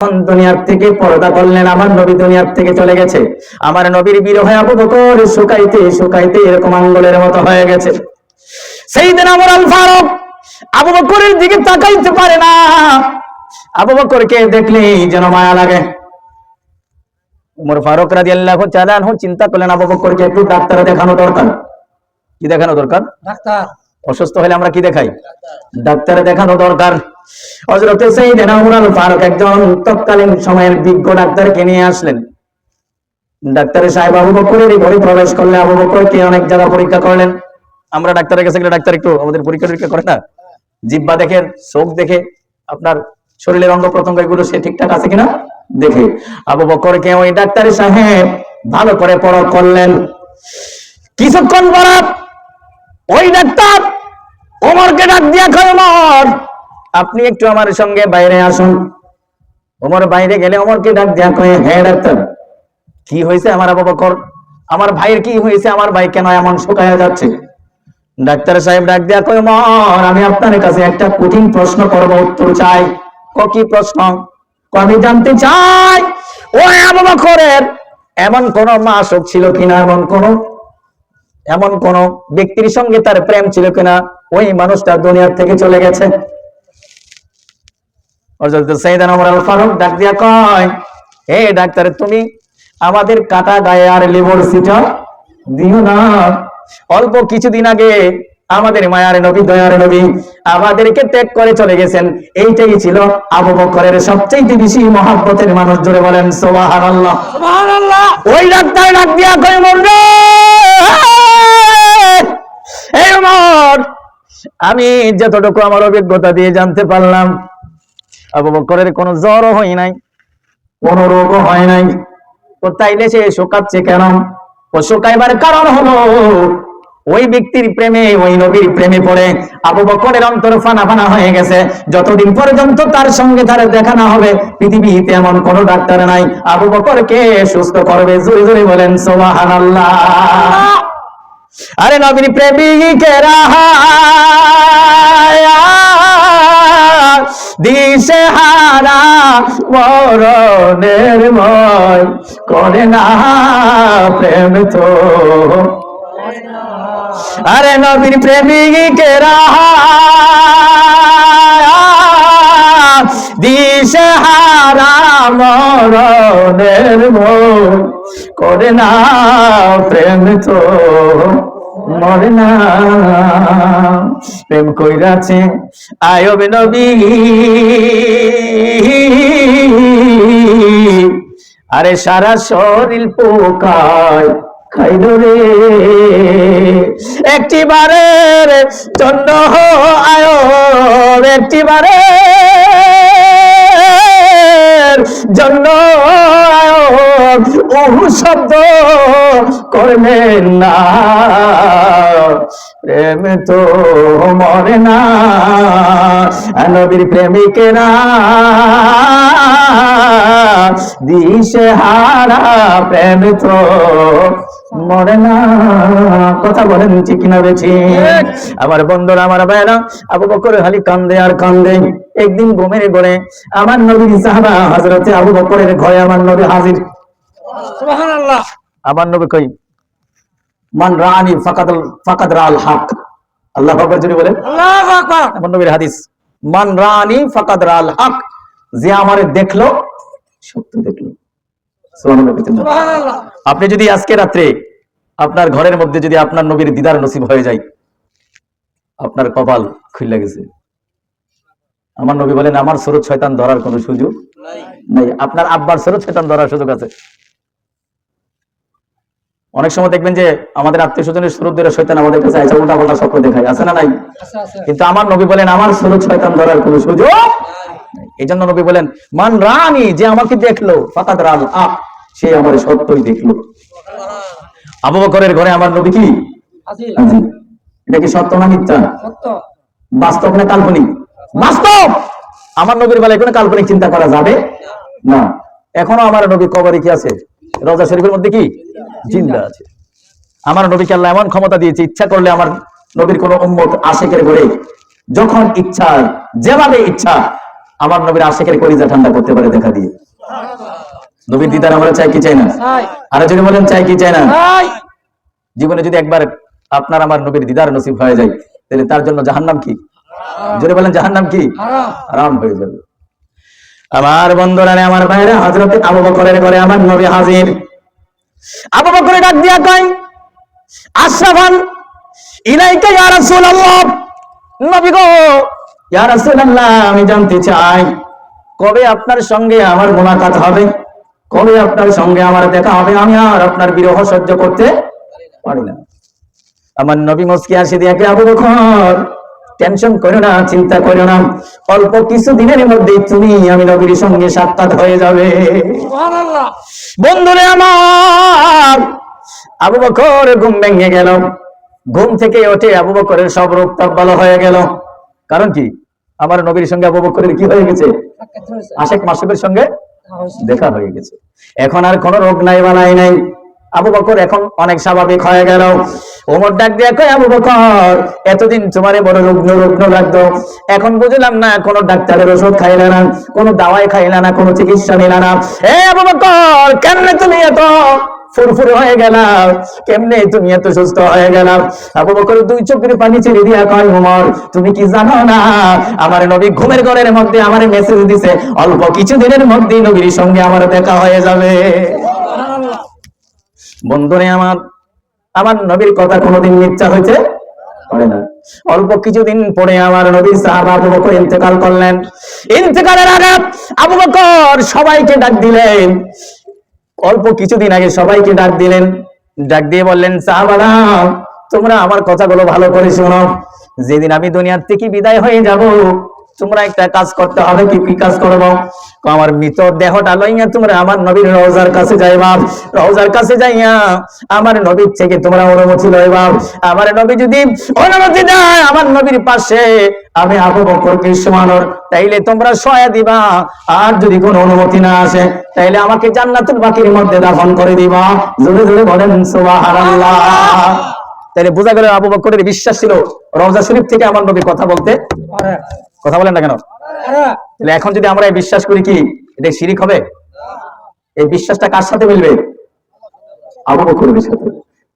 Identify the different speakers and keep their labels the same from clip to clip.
Speaker 1: দুনিয়ার থেকে পর্দা করলেন আমার নবী দুনিয়ার থেকে চলে গেছে। আমার নবীর বিরহে আবু বকর শুকাইতে শুকাইতে এরকম মতো হয়ে গেছে। সেই দিন আমার আল ফারুক আবু বকরের দিকে তাকাইতে পারে না। আবু বকরকে যেন মায়া লাগে। উমর ফারুক রাদিয়াল্লাহু তাআলা আনহু চিন্তা করলেন, আবু বকরকে একটু ডাক্তারে দেখানো দরকার। কি দেখানো দরকার?
Speaker 2: ডাক্তার।
Speaker 1: অসুস্থ হলে আমরা কি দেখাই? ডাক্তারে দেখানো দরকার। হজরতে ফারুক একজন তৎকালীন সময়ের বিজ্ঞ ডাক্তারকে নিয়ে আসলেন। ডাক্তার সাহেব আবু বকরের ঘরে প্রবেশ করলে আবু বকরকে অনেক জায়গা পরীক্ষা করলেন। আমরা ডাক্তারের কাছে গেলে ডাক্তার একটু আমাদের পরীক্ষা টরীক্ষা করে না? জিব্বা দেখে, চোখ দেখে, আপনার শরীরের অঙ্গ প্রত্যঙ্গ এগুলো সে ঠিকঠাক আছে কিনা? দেখে। আবু বকরকে ওই ডাক্তার সাহেব ভালো করে পরখ করলেন। কিছুক্ষণ পর ওই ডাক্তার, ওমরকে ডাক দিয়া কয়, ওমর, আপনি একটু আমার সঙ্গে বাইরে আসুন। ওমর বাইরে গেলে ওমরকে ডাক দিয়া কয় হ্যাঁ ডাক্তার, কি হয়েছে আমার আবু বকর? আমার ভাইয়ের কি হয়েছে? আমার ভাই কেন এমন শুকায়া যাচ্ছে? ডাক্তার সাহেব ডাক দিয়া কয়, ওমর, আমি আপনার কাছে একটা কঠিন প্রশ্ন করব, উত্তর চাই। ক কি প্রশ্ন? আমি জানতে চাই। ও আবু বকরের এমন কোন মাসক ছিল কিনা, এমন কোন এমন কোন ব্যক্তির সঙ্গে তার প্রেম ছিল কিনা ওই মানুষটা দুনিয়ার থেকে চলে গেছে। হযরত সাইয়েদনা ফারুক ডাক দিয়া কয় হে ডাক্তার তুমি আমাদের কাটা গায়ে আর লিবর সিটা দিও না। অল্প কিছুদিন আগে আমাদের মায়ার নবী দয়ার নবী আমাদেরকে ত্যাগ করে চলে গেছেন। এইটাই ছিল আবু বকরের সবচেয়ে বেশি মহাব্বতের মানুষ। জুড়ে বলেন সুবহানাল্লাহ। ওই ডাক্তার ডাক দিয়া কই মরবে এই ওমর, আমি যতটুকু আমার অভিজ্ঞতা দিয়ে জানতে পারলাম, আবু বকরের কোনো জ্বরও হয় নাই, কোনো রোগও হয় নাই। তো তাইলে সে শোকাচ্ছে কেন? ও শোকাইবার কারণ হলো, ওই ব্যক্তির প্রেমে, ওই নবীর প্রেমে পড়ে আবু বকরের অন্তর ফানা ফানা হয়ে গেছে। যতদিন পর্যন্ত তার সঙ্গে তার দেখা না হবে, পৃথিবীতে এমন কোন ডাক্তার নাই। আবু বকরকে সুস্থ করবে, জোরে জোরে বলেন, সুবহানাল্লাহ। আরে নবীন প্রেমিকেরা দিশে হারা মরণের ময় করে না প্রেম তো। আরে নবীর প্রেমিকেরা দিশে হারা মরণের ময় করে না প্রেম তো, মরে না। প্রেম কইরাছে আয়ব নবী। আরে সারা শরীর পোকায় খাইল রে। একটি বারের জন্য আয় একটি বারের জন্য শব্দ করলেন না। প্রেম তো মরে না নবীর প্রেমিকেরা দিশে হারা প্রেম তো মরে না। কথা বলেন ঠিক না বেছি আমার বন্ধুরা আমার ভাইরা আবু বকর খালি কান্দে আর কান্দে। একদিন ঘুমের ঘরে আমার নবীর সাহাবা হযরতে আবু বকরের ঘরে আমার নবী হাজির।
Speaker 2: সুবহানাল্লাহ।
Speaker 1: আমার নবী কই? মান রানি ফাকাদ ফাকাদ রাল হক। আল্লাহ আকবার জোরে বলেন।
Speaker 2: আল্লাহু আকবার।
Speaker 1: আমার নবীর হাদিস। মান রানি ফাকাদ রাল হক। যে আমারে দেখল সত্য দেখল। সুবহানাল্লাহ আপনি যদি আজকে রাত্রে আপনার ঘরের মধ্যে যদি আপনার নবীর দিদার নসিব হয়ে যায় আপনার কপাল খুলে গেছে। আমার নবী বলেন আমার স্বরূপ শয়তান ধরার কোনো সুযোগ নাই। আপনার আব্বার স্বরূপ শয়তান ধরার সুযোগ আছে। অনেক সময় দেখবেন যে আমাদের আত্মীয় স্বজনের স্বরূপ ধরে শয়তান আমাদের কাছে আছে উল্টা পাল্টা স্বপ্ন দেখায়। আছে না নাই? কিন্তু আমার নবী বলেন আমার স্বরূপ শয়তান ধরার কোনো সুযোগ এই জন্য নবী বলেন মান রানি যে আমাকে দেখল ফাকাদ রাল আপ সে আমার সত্যই দেখল। আবু বকরের ঘরে আমার নবী কি। এটা কি সত্য না মিথ্যা?
Speaker 2: সত্য।
Speaker 1: বাস্তব না কাল্পনিক? বাস্তব! আমার নবীর বেলায় কোনো কাল্পনিক চিন্তা করা যাবে না। এখনও আমার নবী কবরে কি আছে? রোজা শরীফের মধ্যে কি? জিন্দা আছে। আমার নবীকে আল্লাহ এমন ক্ষমতা দিয়েছে ইচ্ছা করলে আমার নবীর কোন উম্মত আশেকের ঘরে যখন ইচ্ছা যেভাবে ইচ্ছা আমার নবীর আশেকের কলিজা ঠান্ডা করতে পারে দেখা দিয়ে। নবীর দিদার আমরা চাই কি চাই না? আরও যদি বলেন চাই কি চাই না? জীবনে যদি একবার আপনার আমার নবীর দিদার নসিব হয়ে যায় তাহলে তার জন্য জাহান্নাম কি? যদি বলেন জাহান্নাম কি?
Speaker 2: হারাম।
Speaker 1: আরাম হয়ে যাবে। আমার বন্ধুরা আমার ভাইরা হযরত আবু বকরের ঘরে আমার নবী হাজির। আবু বকর ডাক দিয়া কয় আশরাফান ইলাইকা ইয়া রাসূলুল্লাহ। নবী গো ইয়া রাসূলুল্লাহ আমি জানতে চাই কবে আপনার সঙ্গে আমার মোলাকাত হবে? কবে আপনার সঙ্গে আমার দেখা হবে? আমি আর আপনার বিরহ সহ্য করতে পারি না। আমার নবী মস্কি আসে দিয়ে কে আবু বকর টেনশন করো না চিন্তা করো না। অল্প কিছু দিনের মধ্যে তুমি আমি নবীর সঙ্গে সাক্ষাৎ হয়ে যাবে। বন্ধুরে আমার আবু বকর ঘুম ভেঙে গেল। ঘুম থেকে ওঠে আবু বকরের সব রোগ ভালো হয়ে গেল। কারণ কি? আমার নবীর সঙ্গে আবু বকরের কি হয়ে গেছে? আশেক মাসুকের সঙ্গে দেখা হয়ে গেছে। এখন আর কোনো রোগ নাই বালাই নাই। আবু বকর এখন অনেক স্বাভাবিক হয়ে গেল। ওমর ডাক দিয়ে কয়, আবু বকর, এতদিন তোমারে বড় রুগ্ন রুগ্ন লাগতো। এখন বুঝলাম না, কোন ডাক্তারের ওষুধ খাইলে না, কোন দাওয়াই খাইলে না, কোন চিকিৎসা নিলে না। এ আবু বকর, কেমনে তুমি এত ফুরফুর হয়ে গেলাম কেমনে তুমি এত সুস্থ হয়ে গেলাম আবু বকর দুই চোখের পানি ছেড়ে দিয়া কয় উমর তুমি কি জানো না, আমার নবী ঘুমের ঘরের মধ্যে আমার মেসেজ দিছে, অল্প কিছু দিনের মধ্যে নবীর সঙ্গে আমার দেখা হয়ে যাবে। বন্ধুরে আমার আমার নবীর কথা কোনোদিন মিথ্যা হয়েছে? অল্প কিছুদিন পরে আমার নবীর সাহাবা আবু বকর ইন্তেকাল করলেন। ইন্তেকালের আগে আবু বকর সবাইকে ডাক দিলেন। অল্প কিছুদিন আগে সবাইকে ডাক দিলেন। ডাক দিয়ে বললেন, সাহাবারা, তোমরা আমার কথাগুলো ভালো করে শোনো। যেদিন আমি দুনিয়ার থেকে বিদায় হয়ে যাব তোমরা একটা কাজ করতে হবে, কি কি কাজ করব? আমার মৃত দেহটা লইয়া তোমরা আমার নবীর রওজার কাছে যাইবা। রওজার কাছে যাইয়া আমার নবীর থেকে তোমরা অনুমতি লইবা। আমার নবী যদি অনুমতি দেয়, আমার নবীর পাশে আমি আবু বকরকে শোয়ানোর তাইলে তোমরা সয়া দিবা। আর যদি কোনো অনুমতি না আসে, তাইলে আমাকে জান্নাতুল বাকির মধ্যে দাফন করে দিবা। জোরে জোরে বলেন, সুবহানাল্লাহ। তাইলে বোঝা গেল আবু বকরের বিশ্বাস ছিল রওজা শরীফ থেকে আমার নবী কথা বলতে কথা বলেন না কেন? তাহলে এখন যদি আমরা এই বিশ্বাস করি কি এটা শিরিক হবে? এই বিশ্বাসটা কার সাথে মিলবে? আবু বকরের সাথে।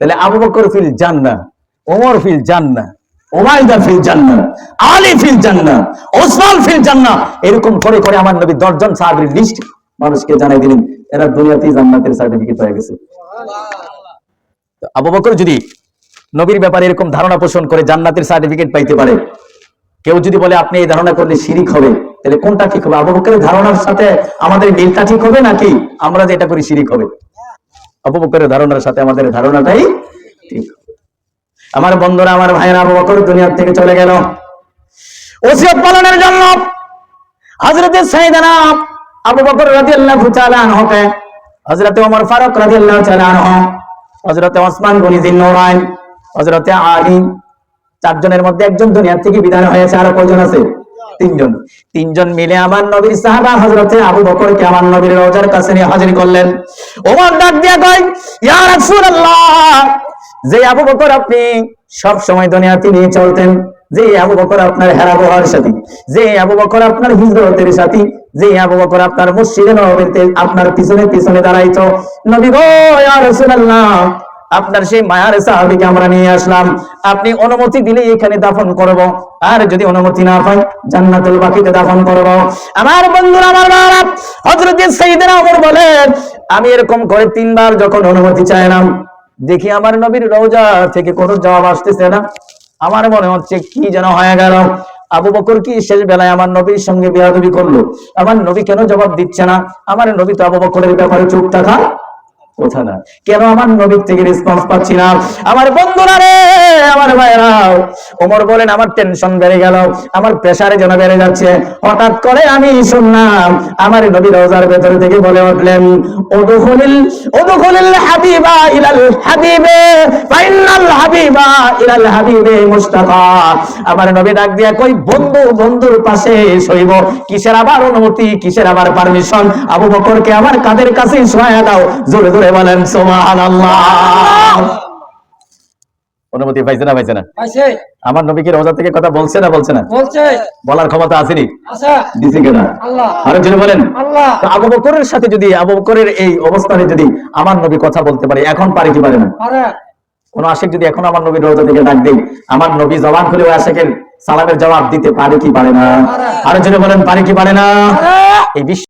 Speaker 1: তাহলে আবু বকর ফিল জান্না ওমর ফিল জান্না ওমাইদা ফিল জান্না আলী ফিল জান্না ওসমান ফিল জান্না এরকম করে করে আমার নবী দশজন সাহাবীর লিস্ট মানুষকে জানাই দিলেন। এরা দুনিয়াতেই জান্নাতের সার্টিফিকেট পেয়ে গেছে। তো আবু বকর যদি নবীর ব্যাপারে এরকম ধারণা পোষণ করে জান্নাতের সার্টিফিকেট পাইতে পারে। কেউ যদি বলে, আপনি এই ধারণা করলে শিরিক হবে। তাহলে কোনটা ঠিক হবে? আবু ধারণার সাথে আমাদের মিলটা ঠিক হবে নাকি আমরা যেটা করি শিরিক হবে? আবু ধারণার সাথে আমাদের ধারণাটাই ঠিক আমার বন্ধুরা, আমার ভাইয়েরা, আবু বকর দুনিয়ার থেকে চলে গেল। ওসিয়ত পালনের জন্য হযরতে সাইয়েদানা আবু বকর রাদিয়াল্লাহু তাআলা আনহুকে, হযরতে ওমর ফারুক রাদিয়াল্লাহু তাআলা আনহু, হযরতে ওসমান গনি জিন্নুরাইন হযরতে আলী চারজনের মধ্যে একজন দুনিয়ার থেকে বিদায় হয়েছে, আর কয়জন আছে? তিনজন। তিনজন মিলে আমার নবীর সাহাবা হযরতে আবু বকরকে আমার নবীর রওজার কাছে নিয়ে হাজির করলেন। ওমর ডাক দিয়া কয়, ইয়া রাসূলুল্লাহ যে আবু বকর আপনি সব সময় দুনিয়াতে নিয়ে চলতেন যে আবু বকর আপনার হেরা বহার সাথী যে আবু বকর আপনার হিজরতের সাথী যে আবু বকর আপনার মসজিদে নববীতে আপনার পিছনে পিছনে দাঁড়াইতো, নবী গো, ইয়া রাসূলুল্লাহ আপনার সেই মায়ার সাহাবিকে আমরা নিয়ে আসলাম। আপনি অনুমতি দিলে এখানে দাফন করব। আর যদি অনুমতি না পাই, জান্নাতুল বাকিতে দাফন করব। আমার বন্ধুরা, আমার বাবা হযরত সাইয়েদনা ওমর বলেন, আমি এরকম করে তিনবার যখন অনুমতি চাইলাম, দেখি আমার নবীর রওজা থেকে কোনো জবাব আসতেছে না। আমার মনে হচ্ছে কি যেন হয়ে গেল। আবু বকর কি শেষ বেলায় আমার নবীর সঙ্গে বেয়াদবি করল? আমার নবী কেন জবাব দিচ্ছে না? আমার নবী তো আবু বকরের ব্যাপারে চুপ থাকা কথা না। কেন আমার নবীর থেকে রেসপন্স পাচ্ছি না? আমার বন্ধুরা রে, আমার ভাইরা ওমর বলেন, আমার টেনশন বেড়ে গেল। আমার প্রেসারে যেন বেড়ে যাচ্ছে। হঠাৎ করে আমি শুনলাম, আমার নবী রোজার ভেতর থেকে বলে উঠলেন ওদুখুলিল ওদুখুলিল হাবিবা ইলাল হাবিবে ফাইনাল হাবিবা ইলাল হাবিবে মুস্তাফা। আমার নবী ডাক দিয়া কই বন্ধু বন্ধুর পাশে শৈব। কিসের আবার অনুমতি কিসের আবার পারমিশন আবু বকরকে আমার কাদের কাছে শোয়া দাও। জোরে জোরে বলেন সুবহানাল্লাহ। অনুমতি পাইছে না পাইছে না? আমার নবী কি রোজা থেকে কথা বলছে না বলছে না?
Speaker 2: বলছে।
Speaker 1: বলার ক্ষমতা আসেনি দিছে কেনা? আরও যদি বলেন আবু বকরের সাথে যদি আবু বকরের এই অবস্থানে যদি আমার নবী কথা বলতে পারে এখন পারে কি পারে না? কোন আশেক যদি এখন আমার নবীর রোজা থেকে ডাক দেই আমার নবী জবান খুলে ওই আশেকের সালামের জবাব দিতে পারে কি পারে না? আরও যদি বলেন পারে কি পারে না? এই বিশ্ব